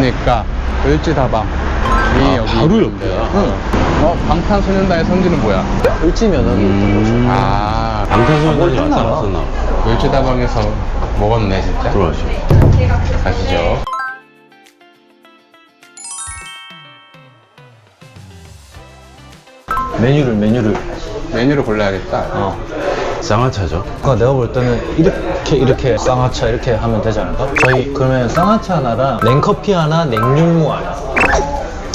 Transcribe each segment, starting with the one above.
보니까 을지다방 이 아, 여기 바로 있는데. 옆이야. 응. 어 방탄소년단의 성지는 뭐야? 을지 면허기 음. 아 방탄소년단이 뭘 왔다 했나 봐. 갔었나 봐. 을지다방에서 먹었네 진짜. 들어가시죠. 가시죠. 메뉴를 메뉴를 메뉴를 골라야겠다. 어 쌍화차죠. 그러니까 내가 볼 때는 이렇게 이렇게 쌍화차 이렇게 하면 되지 않을까? 저희 그러면 쌍화차 하나랑 냉커피 하나 냉율무 하나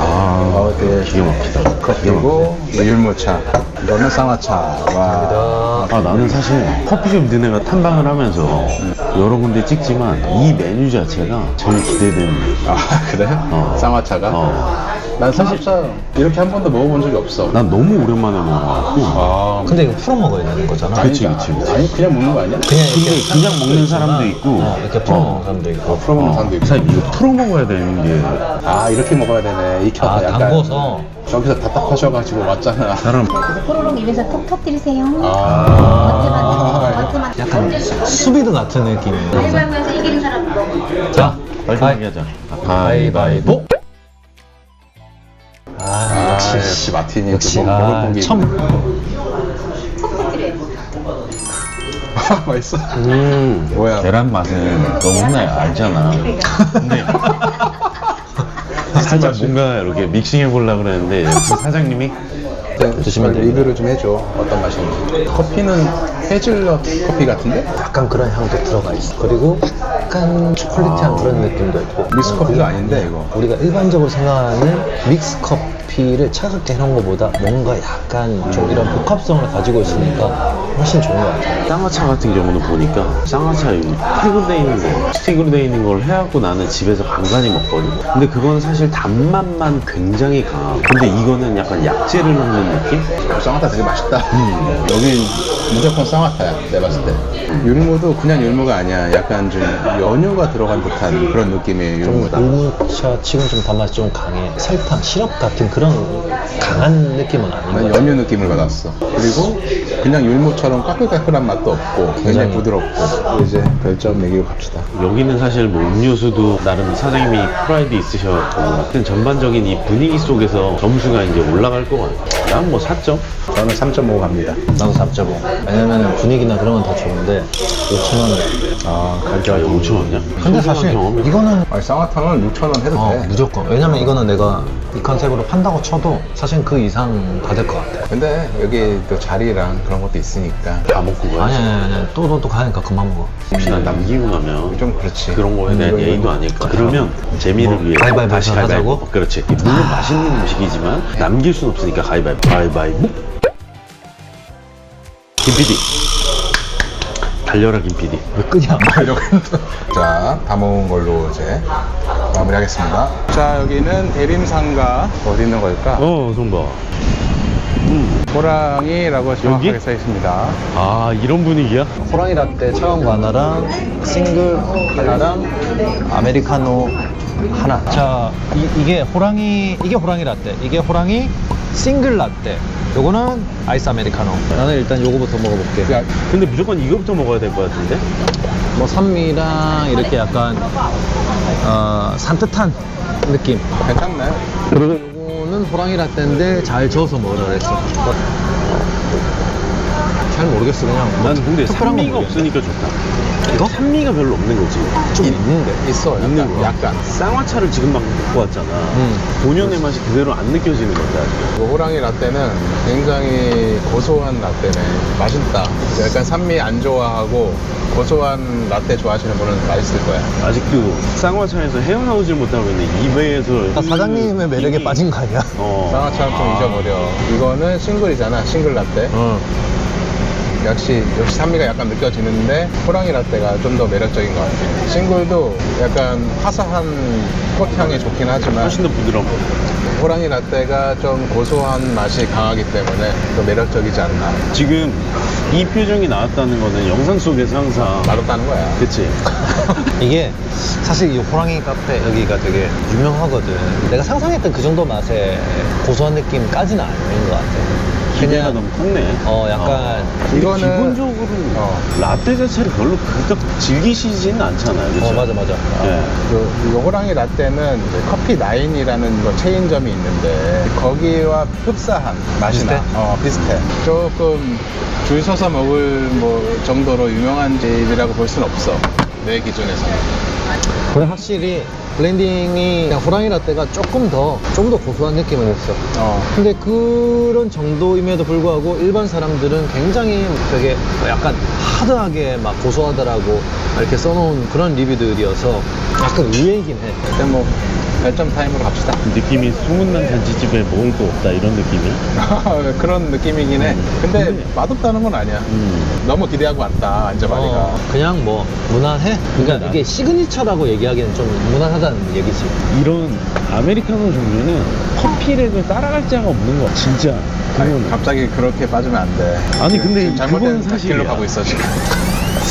아, 어, 되게 기가 막히다. 그리고 율무차. 이거는 쌍화차. 와. 아, 나는 사실 커피숍 너네가 탐방을 하면서 여러 군데 찍지만 이 메뉴 자체가 제일 기대되는. 아 그래? 어. 쌍화차가? 어. 난 쌍화차 이렇게 한 번도 먹어본 적이 없어. 난 너무 오랜만에 먹어갖고. 아. 근데 이거 풀어 먹어야 되는 거잖아 그치, 아니다. 그치, 그치. 아니 그냥 먹는 거 아니야? 그냥 근데 이렇게 그냥 먹는 사람도 있고. 어, 이렇게 풀어 어. 먹는 사람도 있고 풀어 먹는 사람도 있고. 사실 이거 풀어 먹어야 되는 게 아 이렇게 먹어야 되네. 익혀서 아 약간. 담궈서 저기서 답답하셔가지고 왔잖아. 사람 그래서 뽀로록 입에서 톡톡 드리세요. 아. 약간 수비드 같은 느낌이에요 가위바위보에서 이기는 사람 먹어. 자 빨리 얘기하자. 가위바위보 아 아, 역시 마티니 역시 또 먹- 먹을 아, 톡톡 드려. 맛있어. 음, 뭐야? 계란 맛은 너 맨날 알잖아. 근데 살짝 뭔가 이렇게 믹싱해 보려고 그랬는데 사장님이 드시면 돼요. 리뷰를 좀 해줘. 어떤 맛인지. 커피는 헤즐넛 커피 같은데? 약간 그런 향도 들어가 있어 그리고 약간 초콜릿한 그런 느낌도 있고 믹스 어, 커피가 아닌데, 이거. 우리가 일반적으로 생각하는 믹스 커 피를 차갑게 해놓은 것보다 뭔가 약간 좀 이런 복합성을 가지고 있으니까 훨씬 좋은 것 같아요 쌍화차 같은 경우는 보니까 쌍화차 이 스틱으로 돼 있는 거 스틱으로 돼 있는 걸 해갖고 나는 집에서 간간히 먹거든 근데 그건 사실 단맛만 굉장히 강하고 근데 이거는 약간 약재를 넣는 느낌? 쌍화타 되게 맛있다. 여기 무조건 쌍화타야, 내가 봤을 때. 율무도 그냥 율무가 아니야. 약간 좀 연유가 들어간 듯한 그런 느낌의 좀 율무다. 우차 치고는 좀 단맛이 좀 강해 설탕, 시럽 같은 그런 강한 느낌은 아닌 것난 같아요 연유 느낌을 받았어. 그리고 그냥 율무처럼 까끌까끌한 맛도 없고 굉장히 굉장히 부드럽고 이제 별점 매기로 갑시다. 여기는 사실 뭐 음료수도 나름 사장님이 프라이드 있으셔갖고 하여튼 전반적인 이 분위기 속에서 점수가 이제 올라갈 것 같아 난뭐 4점? 저는 3.5 갑니다. 나도 3.5 왜냐면 분위기나 그런 건 다 좋은데 5천원 아야 가격이 이거 5천 원이야? 근데 사실 이거는 아니 쌍화탕은 6,000원 해도 어, 돼. 무조건. 왜냐면 이거는 내가 이 컨셉으로 판다고 쳐도 사실 그 이상 다될것 같아. 근데 여기 또 자리랑 그런 것도 있으니까 다 먹고 아니, 가야지 아니, 아니. 또, 또, 또 가니까 그만 먹어. 혹시 나 남기고 나면 좀 그렇지. 그런 거에 대한 음, 예의도 아닐까 그러면 재미를 뭐, 위해 가위바위보 다시 하자고? 가위바위보 그렇지 물론 맛있는 음식이지만 남길 순 없으니까 가위바위보 가위바위보 김PD 달려라 김PD 왜 끄냐? 자, 다 먹은 걸로 이제 마무리하겠습니다. 자, 여기는 대림상가 어디 있는 걸까? 어 성봐 호랑이라고 정확하게? 써 있습니다. 아 이런 분위기야? 호랑이 라떼 거 하나랑 싱글 하나랑 아메리카노 하나. 자, 이, 게 호랑이, 이게 호랑이 라떼. 이게 호랑이 싱글 라떼. 요거는 아이스 아메리카노. 나는 일단 요거부터 먹어볼게. 야, 근데 무조건 이거부터 먹어야 될 것 같은데? 뭐 산미랑 이렇게 약간 어, 산뜻한 느낌. 괜찮네. 그리고 요거는 호랑이 라떼인데 잘 저어서 먹으라 그랬어. 잘 모르겠어 그냥. 뭐 난 근데 특별한 건 산미가 모르겠네. 없으니까 좋다 이거? 산미가 별로 없는 거지 좀 있는데. 있어, 약간. 있는 거야. 약간. 쌍화차를 지금 막 먹고 왔잖아 음. 본연의 맛이 그대로 안 느껴지는 거지 아직 이 호랑이 라떼는 굉장히 고소한 라떼네. 맛있다. 약간 산미 안 좋아하고 고소한 라떼 좋아하시는 분은 맛있을 거야. 아직도 쌍화차에서 헤어나오질 못하고 있는 입에서 아, 사장님의 매력에 빠진 거 아니야? 어. 쌍화차는 좀 잊어버려. 이거는 싱글이잖아, 싱글 라떼. 어. 역시 역시 산미가 약간 느껴지는데 호랑이 라떼가 좀 더 매력적인 것 같아요. 싱글도 약간 화사한 꽃향이 좋긴 하지만 훨씬 더 부드러워 호랑이 라떼가 좀 고소한 맛이 강하기 때문에 더 매력적이지 않나. 지금 이 표정이 나왔다는 거는 영상 속에서 항상 맛없다는 거야. 그치 이게 사실 이 호랑이 카페 여기가 되게 유명하거든. 내가 상상했던 그 정도 맛의 고소한 느낌까지는 아닌 것 같아. 기대가 그냥- 너무 컸네. 어, 약간 근데 이거는- 기본적으로 어. 라떼 자체를 별로 그렇게 즐기시지는 않잖아요. 그렇죠? 어 맞아 맞아. 예. 요, 요 호랑이 라떼는 이제 커피 나인이라는 거 체인점이 있는데 거기와 흡사한 맛이 비슷해? 나. 어, 비슷해. 조금 줄 서서 먹을 뭐 정도로 유명한 집이라고 볼 수는 없어. 내 기준에서는. 근데 확실히 블렌딩이 그냥 호랑이 라떼가 조금 더 좀 더 고소한 느낌은 있어. 어. 근데 그런 정도임에도 불구하고 일반 사람들은 굉장히 되게 약간 하드하게 막 고소하더라고 이렇게 써놓은 그런 리뷰들이어서 약간 의외이긴 해. 그때 뭐 별점 타임으로 갑시다. 느낌이 소문난 잔치집에 먹을 거 없다 이런 느낌이야? 그런 느낌이긴 해. 근데 맛없다는 건 아니야. 음. 너무 기대하고 왔다, 안전바리가. 어, 그냥 뭐 무난해? 그러니까 무난하다. 이게 시그니처라고 얘기하기는 좀 무난하다는 얘기지. 이런 아메리카노 종류는 커피를 따라갈 자가 없는 거야 진짜 그건 갑자기 그렇게 빠지면 안 돼. 아니, 근데 지금 잘못된 그건 사실이야. 길로 가고 있어 지금.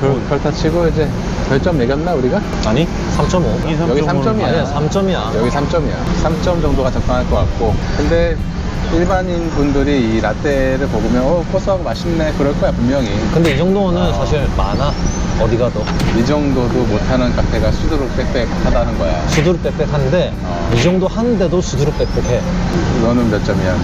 그, 그렇다 치고 이제 별점 매겼나 우리가? 아니 3.5. 여기 3점이야. 아니야 3점이야. 여기 3점이야. 3점 정도가 적당할 것 같고. 근데 일반인 분들이 이 라떼를 먹으면 어 고소하고 맛있네 그럴 거야 분명히. 근데 이 정도는 사실 많아. 어디 가도. 이 정도도 못하는 카페가 수두룩 빽빽하다는 거야. 수두룩 빽빽한데 어. 이 정도 하는데도 수두룩 빽빽해. 너는 몇 점이야?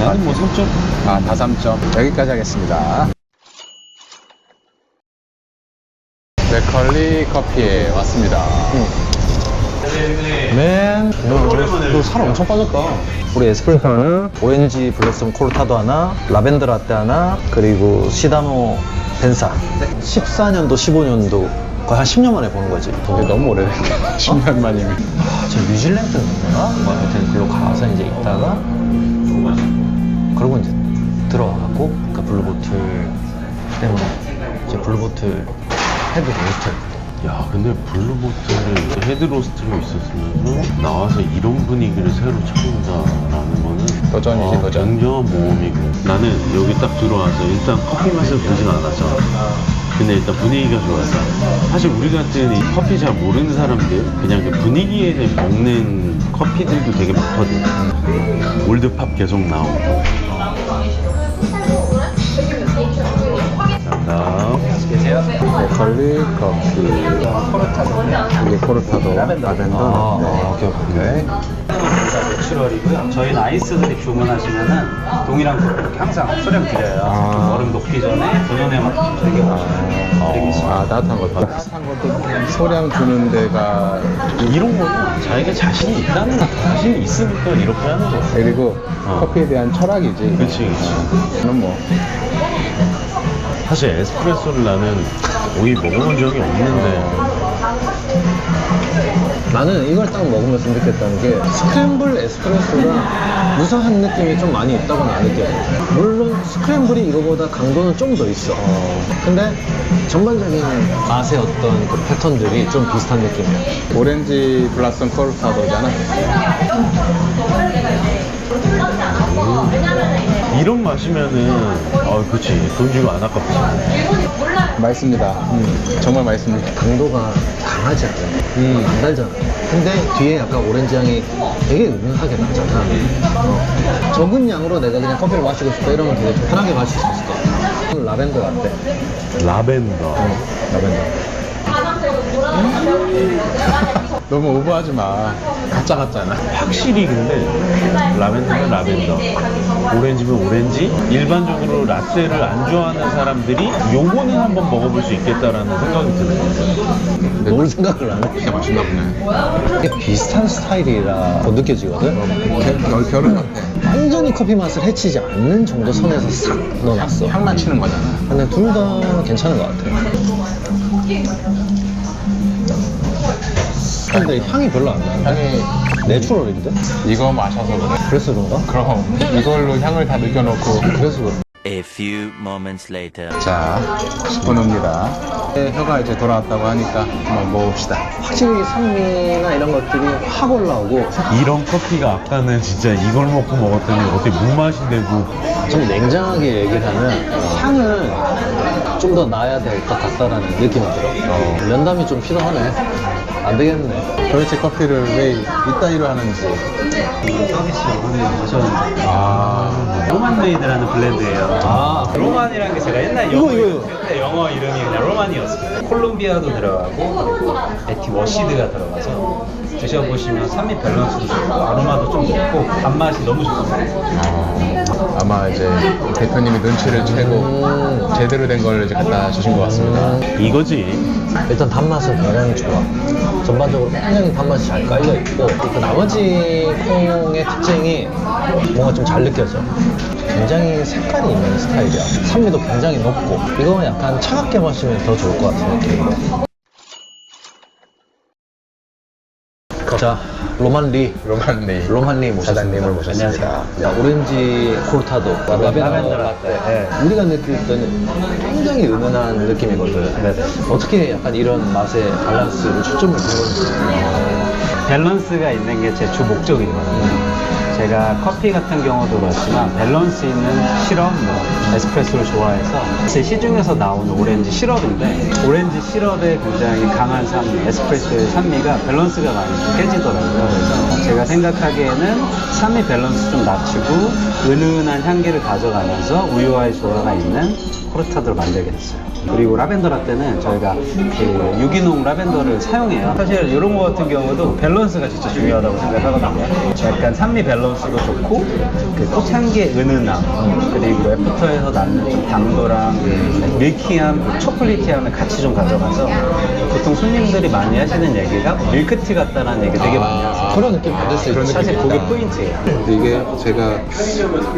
나는 뭐 3점 아, 다 3점. 여기까지 하겠습니다. 맥컬리 커피에 왔습니다. 맨, 너살 엄청 빠졌다. 우리 에스프레소 하나, 오렌지 블레썸 콜타도 하나, 라벤더 라떼 하나, 그리고 시다모 벤사. 14년도, 15년도 거의 한 10년 만에 보는 거지. 이게 너무 오래됐네. 10년 만이면. 아, 저 뉴질랜드인가? 뭐 하여튼 글로 가서 이제 있다가 그러고 이제 들어와갖고 그 블루보틀 때문에 이제 블루보틀 헤드 로스트 야 근데 블루보틀을 헤드로스트로 있었으면서 나와서 이런 분위기를 새로 찾는다라는 거는 도전이지, 아, 도전. 굉장한 모험이고. 나는 여기 딱 들어와서 일단 커피 맛을 보진 않았잖아 근데 일단 분위기가 좋았어 사실 우리 같은 이 커피 잘 모르는 사람들 그냥 그 분위기에 먹는 커피들도 되게 많거든. 올드팝 계속 나오고 맥컬리 커피. 이게 코르타도, 라벤더. 아, 네. 아, 오케이, 오케이. 7월이고요. 저희 아이스들이 주문하시면은 동일한 거 이렇게 항상 수령 드려요. 아. 좀 얼음 녹기 전에 본연의 맛 되게 드리겠습니다. 아, 따뜻한 것도. 따뜻한 것도 소량 주는 데가 이런 거는 자기가 자신이 있다는 자신이 있으니까 이렇게 하는 거야. 그리고 어. 커피에 대한 철학이지. 그치, 그치. 저는 뭐 사실 에스프레소를 나는 거의 먹어본 적이 없는데 나는 이걸 딱 먹으면서 느꼈다는 게 스크램블 에스프레소랑 유사한 느낌이 좀 많이 있다고 나는 느껴요. 물론 스크램블이 이거보다 강도는 좀 더 있어. 근데 전반적인 맛의 어떤 그 패턴들이 좀 비슷한 느낌이야. 오렌지 블라썸 코르타도잖아. 이런 맛이면은 아 그치 돈 주고 안 아깝지 맛있습니다. 음, 정말 맛있습니다. 강도가 강하지 않아. 음, 안 달잖아. 근데 뒤에 약간 오렌지 향이 되게 은은하게 나잖아. 어. 적은 양으로 내가 그냥 커피를 마시고 싶다 이러면 되게 좀 편하게 마실 수 있을 것 같아. 라벤더 라떼. 라벤더 라벤더. 너무 오버하지 마. 가짜 같잖아. 확실히 근데 라벤더는 라벤더 오렌지면 오렌지 일반적으로 라떼를 안 좋아하는 사람들이 요거는 한번 먹어볼 수 있겠다라는 생각이 드는 뭘 생각을 안 해? 진짜 맛있나 보네. 이게 비슷한 스타일이라 더 느껴지거든? 겨, 결, 결혼 같아. 완전히 커피 맛을 해치지 않는 정도 선에서 싹 넣어놨어. 향만 치는 거잖아. 근데 둘 다 괜찮은 것 같아. 근데 향이 별로 안 나. 향이 내추럴인데? 이거 마셔서 그래. 그래서 그런가? 그럼 이걸로 향을 다 느껴놓고. 그래서 그래. A few moments later. 자, 10분 후입니다. 네, 혀가 이제 돌아왔다고 하니까 한번 먹어봅시다. 확실히 산미나 이런 것들이 확 올라오고 이런 커피가 아까는 진짜 이걸 먹고 먹었더니 어떻게 무맛이 되고 좀 냉정하게 얘기를 하면 향은 좀 더 나야 될 것 같다라는 느낌이 들어. 면담이 좀 필요하네. 안 되겠네. 도대체 커피를 왜 이따위로 하는지. 서비스로 하면 오셨는데 아. 로만 메이드라는 블렌드예요. 아. 로만이라는 게 제가 옛날 이거, 영어 이거, 읽을 때 영어 이름이 그냥 로만이었어요. 콜롬비아도 들어가고 에티 워시드가 들어가서 드셔보시면 산미 밸런스도 좋고 아로마도 좀 좋고 단맛이 너무 좋습니다. 아마 이제 대표님이 눈치를 채고 제대로 된 걸 이제 갖다 주신 것 같습니다. 이거지. 일단 단맛은 굉장히 좋아. 전반적으로 굉장히 단맛이 잘 깔려 있고 그 나머지 콩의 특징이 뭔가 좀 잘 느껴져. 굉장히 색깔이 있는 스타일이야. 산미도 굉장히 높고 이거는 약간 차갑게 마시면 더 좋을 것 같은 느낌인데. 자, 로만리. 로만리. 로만리 모셨습니다. 사장님을 모셨습니다. 자, 오렌지 코르타도, 라벤더 라벤더 라떼. 라떼. 예. 우리가 느낄 때는 굉장히 은은한 느낌이거든. 어떻게 약간 이런 맛의 밸런스를 초점을 둔 건지. 밸런스가 있는 게 제 주 목적이거든요. 제가 커피 같은 경우도 그렇지만 밸런스 있는 시럽, 뭐 에스프레소를 좋아해서 제 시중에서 나오는 오렌지 시럽인데 오렌지 시럽에 굉장히 강한 산미, 에스프레소의 산미가 밸런스가 많이 좀 깨지더라고요. 그래서 제가 생각하기에는 산미 밸런스 좀 낮추고 은은한 향기를 가져가면서 우유와의 조화가 있는 코르타도를 만들게 됐어요. 그리고 라벤더 라떼는 저희가 그 유기농 라벤더를 사용해요. 사실 이런 거 같은 경우도 밸런스가 진짜 중요하다고 생각하거든요. 약간 산미 밸런스도 좋고 그 꽃향기의 은은함 그리고 애프터에서 나는 좀 당도랑 그 밀키함, 그 초콜릿함을 같이 좀 가져가서 보통 손님들이 많이 하시는 얘기가 밀크티 같다라는 얘기 되게 많이 하세요. 그런 느낌 받을 수 있죠. 사실 그게. 포인트예요. 근데 이게 제가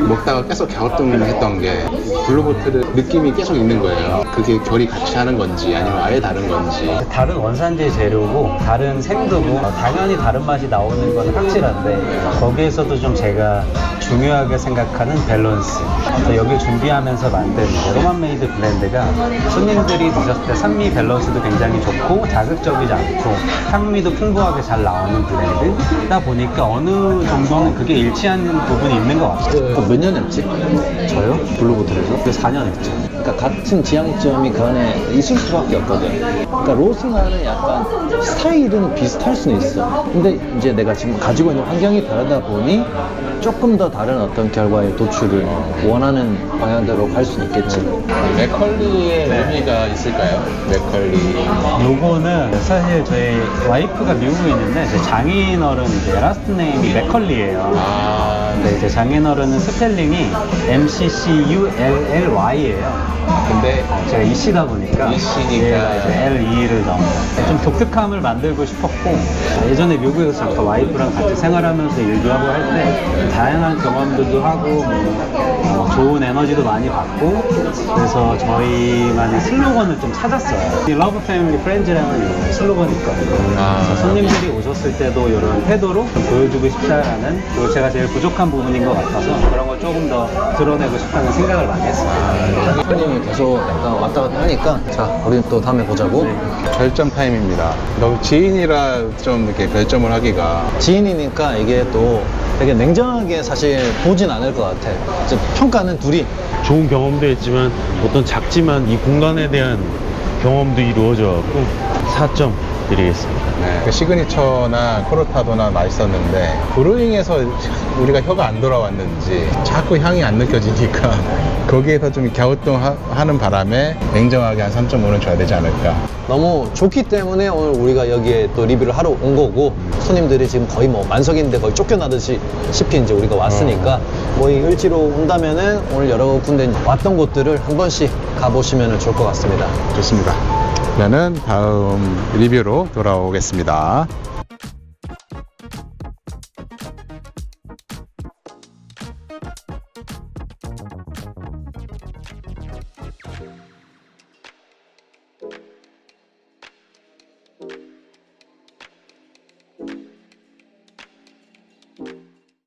먹다가 계속 갸우뚱했던 게 블루보틀의 느낌이 계속 있는 거예요. 그게 결이 같이 하는 건지 아니면 아예 다른 건지. 다른 원산지 재료고 다른 생두고 어, 당연히 다른 맛이 나오는 건 확실한데 거기에서도 좀 제가 중요하게 생각하는 밸런스 그래서 여기 준비하면서 만든 로만 메이드 블렌드가 손님들이 드셨을 때 산미 밸런스도 굉장히 좋고 자극적이지 않고 향미도 풍부하게 잘 나오는 블렌드다 보니까 어느 정도는 그게 일치하는 부분이 있는 것 같아요 몇 년 했지? 저요? 블루보틀에서? 그 4년 했죠 그러니까 같은 지향점이 그 안에 있을 수밖에 없거든. 그러니까 로스나는 약간 스타일은 비슷할 수는 있어. 근데 이제 내가 지금 가지고 있는 환경이 다르다 보니 조금 더 다른 어떤 결과의 도출을 원하는 방향대로 갈 수는 있겠지. 맥컬리의 의미가 있을까요? 맥컬리. 요거는 사실 저희 와이프가 미국에 있는데 제 장인어른 이제 라스트 네임이 맥컬리예요. 아, 근데 이제 장인어른은 스펠링이 M C C U L L Y예요. 근데 제가 이 씨다 보니까 이씨니까. 얘가 이제 L E를 넣은 거. 좀 독특함을 만들고 싶었고 예전에 미국에서 잠깐 와이프랑 같이 생활하면서 일도 하고 할 때 다양한 경험들도 하고 뭐, 어, 좋은 에너지도 많이 받고 그래서 저희만의 슬로건을 좀 찾았어요. 이 러브 패밀리 프렌즈라는 슬로건이 있거든요. 아. 그래서 손님들이 오셨을 때도 이런 태도로 좀 보여주고 싶다라는 그리고 제가 제일 부족한 부분인 것 같아서 그런 걸 조금 더 드러내고 싶다는 생각을 많이 했어요. 손님이 계속 약간 왔다 갔다 하니까 자, 우리는 또 다음에 보자고. 결점 타임입니다. 너무 지인이라 좀 이렇게 결점을 하기가 지인이니까 이게 또 되게 냉정하게 사실 보진 않을 것 같아. 이제 평가는 둘이 좋은 경험도 했지만 어떤 작지만 이 공간에 대한 경험도 이루어져 갖고 4점 드리겠습니다. 네, 그 시그니처나 코르타도나 맛있었는데 브루잉에서 우리가 혀가 안 돌아왔는지 자꾸 향이 안 느껴지니까 거기에서 좀 갸우뚱하는 바람에 냉정하게 한 3.5는 줘야 되지 않을까. 너무 좋기 때문에 오늘 우리가 여기에 또 리뷰를 하러 온 거고 손님들이 지금 거의 뭐 만석인데 거의 쫓겨나듯이 쉽게 이제 우리가 왔으니까 뭐 이 을지로 온다면은 오늘 여러 군데 왔던 곳들을 한 번씩 가보시면 좋을 것 같습니다. 좋습니다. 그러면 다음 리뷰로 돌아오겠습니다.